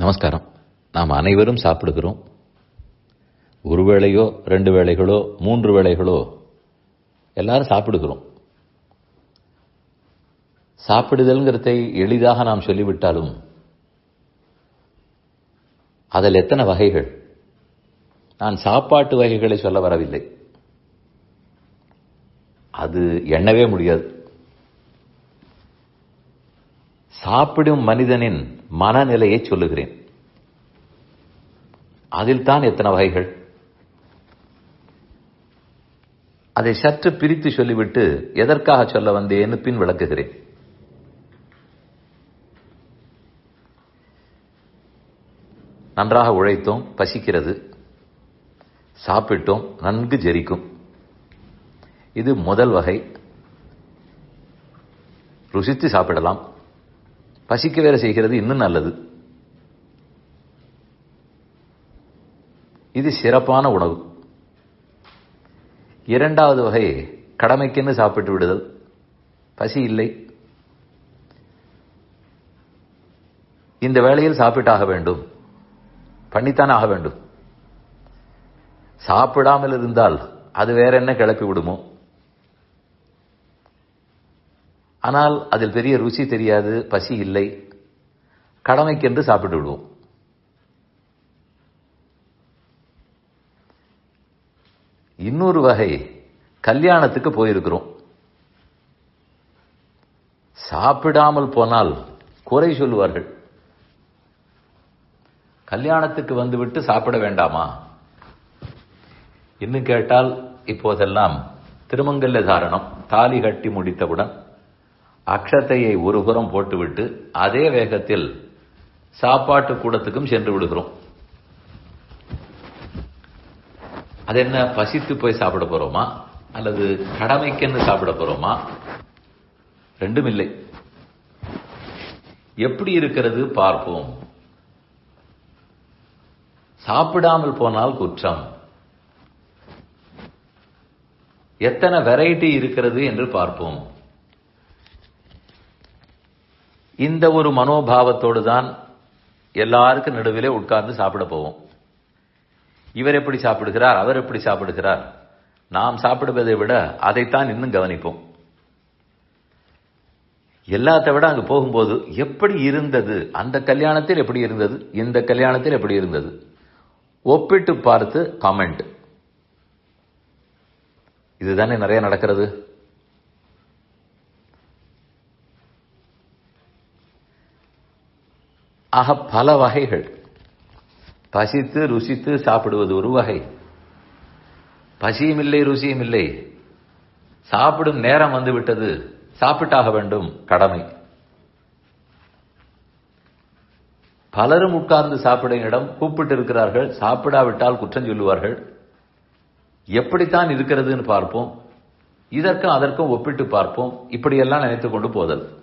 நமஸ்காரம். நாம் அனைவரும் சாப்பிடுகிறோம். ஒரு வேளையோ ரெண்டு வேளைகளோ மூன்று வேளைகளோ எல்லாரும் சாப்பிடுகிறோம். சாப்பிடுதல்ங்கிறதை எளிதாக நாம் சொல்லிவிட்டாலும் அதில் எத்தனை வகைகள்? நான் சாப்பாட்டு வகைகளை சொல்ல வரவில்லை. அது எண்ணவே முடியாது. சாப்பிடும் மனிதனின் மனநிலையை சொல்லுகிறேன். அதில் தான் எத்தனை வகைகள். அதை சற்று பிரித்து சொல்லிவிட்டு எதற்காக சொல்ல வந்தேன்னு பின் விளக்குகிறேன். நன்றாக உழைத்தோம் பசிக்கிறது. சாப்பிட்டோம் நன்கு ஜெரிக்கும். இது முதல் வகை. ருசித்து சாப்பிடலாம். பசிக்க வேலை செய்கிறது இன்னும் நல்லது. இது சிறப்பான உணவு. இரண்டாவது வகை கடமைக்கென்று சாப்பிட்டு விடுதல். பசி இல்லை. இந்த வேளையில் சாப்பிட்டாக வேண்டும். பண்ணித்தான் ஆக வேண்டும். சாப்பிடாமல் இருந்தால் அது வேற என்ன கிளப்பி விடுமோ? ஆனால் அதில் பெரிய ருசி தெரியாது பசி இல்லை. கடமைக்கென்று சாப்பிட்டு விடுவோம். இன்னொரு வகை கல்யாணத்துக்கு போயிருக்கிறோம். சாப்பிடாமல் போனால் குறை சொல்லுவார்கள். கல்யாணத்துக்கு வந்துவிட்டு சாப்பிட வேண்டாமா? இன்னும் கேட்டால் இப்போதெல்லாம் திருமங்கல்ய தாரணம் தாலி கட்டி முடித்தவுடன் அக்ஷத்தையை ஒரு புறம் போட்டுவிட்டு அதே வேகத்தில் சாப்பாட்டு கூடத்துக்கும் சென்று விடுகிறோம். அது என்ன பசித்து போய் சாப்பிட போறோமா? அல்லது கடமைக்கென்று சாப்பிட போறோமா? ரெண்டும் இல்லை. எப்படி இருக்கிறது பார்ப்போம். சாப்பிடாமல் போனால் குற்றம். எத்தனை வெரைட்டி இருக்கிறது என்று பார்ப்போம். இந்த ஒரு மனோபாவத்தோடு தான் எல்லாருக்கும் நடுவிலே உட்கார்ந்து சாப்பிட போவோம். இவர் எப்படி சாப்பிடுகிறார் அவர் எப்படி சாப்பிடுகிறார்? நாம் சாப்பிடுவதை விட அதைத்தான் இன்னும் கவனிப்போம். எல்லாத்தை விட அங்கு போகும்போது எப்படி இருந்தது அந்த கல்யாணத்தில் எப்படி இருந்தது இந்த கல்யாணத்தில் எப்படி இருந்தது? ஒப்பிட்டு பார்த்து காமெண்ட் இதுதானே நிறைய நடக்கிறது? ஆக பல வகைகள். பசித்து ருசித்து சாப்பிடுவது ஒரு வகை. பசியும் இல்லை ருசியும் இல்லை. சாப்பிடும் நேரம் வந்துவிட்டது. சாப்பிட்டாக வேண்டும் கடமை. பலரும் உட்கார்ந்து சாப்பிடும் இடம் கூப்பிட்டு இருக்கிறார்கள் சாப்பிடாவிட்டால் குற்றம் சொல்லுவார்கள். எப்படித்தான் இருக்கிறதுன்னு பார்ப்போம். இதற்கும் அதற்கும் ஒப்பிட்டு பார்ப்போம். இப்படியெல்லாம் நினைத்துக் கொண்டு போதல்.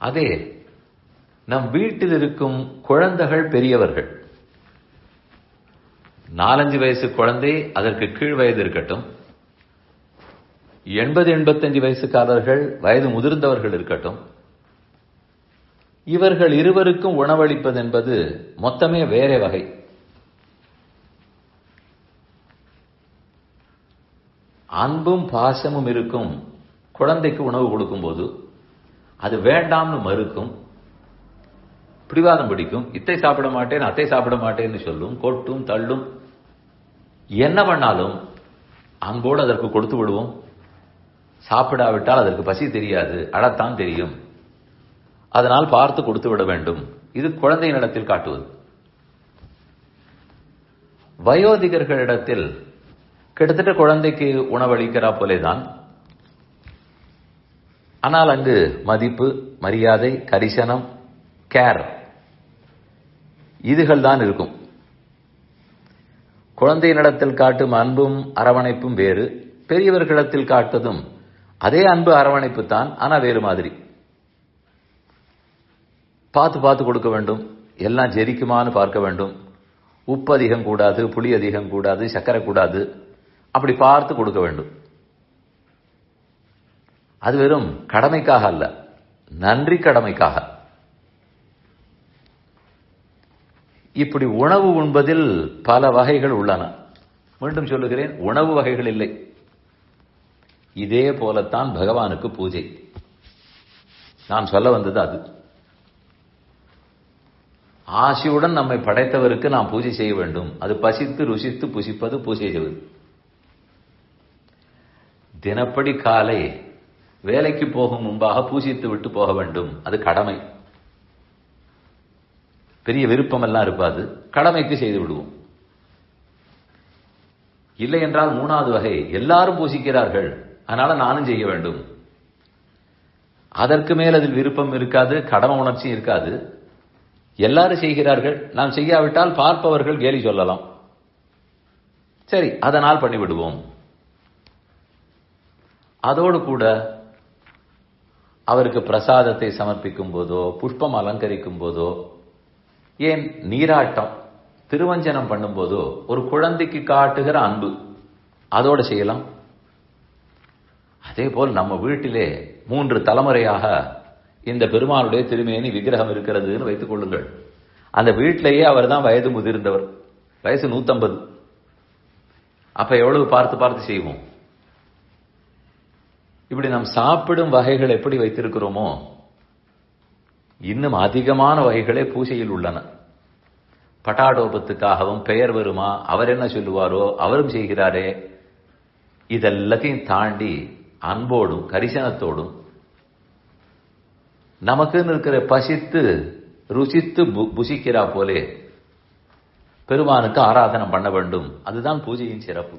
அதே நம் வீட்டில் இருக்கும் குழந்தைகள் பெரியவர்கள். நாலஞ்சு வயசு குழந்தை அதற்கு கீழ் வயது இருக்கட்டும். எண்பது எண்பத்தஞ்சு வயசுக்காரர்கள் வயது முதிர்ந்தவர்கள் இருக்கட்டும். இவர்கள் இருவருக்கும் உணவளிப்பது என்பது மொத்தமே வேற வகை. அன்பும் பாசமும் இருக்கும் குழந்தைக்கு உணவு கொடுக்கும்போது அது வேண்டாம்னு மறுக்கும் பிடிவாதம் பிடிக்கும் இத்தை சாப்பிட மாட்டேன் அத்தை சாப்பிட மாட்டேன்னு சொல்லும் கொட்டும் தள்ளும். என்ன பண்ணாலும் அன்போடு அதற்கு கொடுத்து விடுவோம். சாப்பிடாவிட்டால் அதற்கு பசி தெரியாது அழத்தான் தெரியும். அதனால் பார்த்து கொடுத்து விட வேண்டும். இது குழந்தையினிடத்தில் காட்டுவது. வயோதிகர்களிடத்தில் கிட்டத்தட்ட குழந்தைக்கு உணவளிக்கிறா போலேதான் ஆனால் அங்கு மதிப்பு மரியாதை கரிசனம் கேர் இதுகள் தான் இருக்கும். குழந்தையினிடத்தில் காட்டும் அன்பும் அரவணைப்பும் வேறு பெரியவர்களிடத்தில் காட்டுவதும் அதே அன்பு அரவணைப்பு தான் ஆனால் வேறு மாதிரி. பார்த்து பார்த்து கொடுக்க வேண்டும் எல்லாம் ஜெரிக்குமான்னு பார்க்க வேண்டும். உப்பு அதிகம் கூடாது புளி அதிகம் கூடாது சர்க்கரை கூடாது அப்படி பார்த்து கொடுக்க வேண்டும். அது வெறும் கடமைக்காக அல்ல. நன்றி கடமைக்காக. இப்படி உணவு உண்பதில் பல வகைகள் உள்ளன. மீண்டும் சொல்லுகிறேன் உணவு வகைகள் இல்லை. இதே போலத்தான் பகவானுக்கு பூஜை. நான் சொல்ல வந்தது அது. ஆசையுடன் நம்மை படைத்தவருக்கு நாம் பூஜை செய்ய வேண்டும். அது பசித்து ருசித்து புசிப்பது பூஜை செய்வது. தினப்படி காலை வேலைக்கு போகும் முன்பாக பூஜித்து விட்டு போக வேண்டும். அது கடமை. பெரிய விருப்பம் எல்லாம் இருப்பாது கடமைக்கு செய்து விடுவோம். இல்லை என்றால் மூணாவது வகை. எல்லாரும் பூசிக்கிறார்கள். அதனால நானும் செய்ய வேண்டும். அதற்கு மேல் அதில் விருப்பம் இருக்காது கடமை உணர்ச்சி இருக்காது. எல்லாரும் செய்கிறார்கள். நாம் செய்யாவிட்டால் பார்ப்பவர்கள் கேலி சொல்லலாம். சரி அதனால் பண்ணிவிடுவோம். அதோடு கூட அவருக்கு பிரசாதத்தை சமர்ப்பிக்கும் போதோ புஷ்பம் அலங்கரிக்கும் போதோ ஏன் நீராட்டம் திருவஞ்சனம் பண்ணும்போதோ ஒரு குழந்தைக்கு காட்டுகிற அன்பு அதோடு செய்யலாம். அதே போல் நம்ம வீட்டிலே மூன்று தலைமுறையாக இந்த பெருமானுடைய திருமேனி விக்கிரகம் இருக்கிறதுன்னு வைத்துக் கொள்ளுங்கள். அந்த வீட்டிலேயே அவர் தான் வயது முதிர்ந்தவர். வயசு நூத்தம்பது. அப்ப எவ்வளவு பார்த்து பார்த்து செய்வோம்? இப்படி நாம் சாப்பிடும் வகைகள் எப்படி வைத்திருக்கிறோமோ இன்னும் அதிகமான வகைகளே பூஜையில் உள்ளன. பட்டாடோபத்துக்காகவும் பெயர் வருமா அவர் என்ன சொல்லுவாரோ அவரும் செய்கிறாரே. இதெல்லாத்தையும் தாண்டி அன்போடும் கரிசனத்தோடும் நமக்குன்னு இருக்கிற பசித்து ருசித்து புசிக்கிறா போலே பெருமானுக்கு ஆராதனம் பண்ண வேண்டும். அதுதான் பூஜையின் சிறப்பு.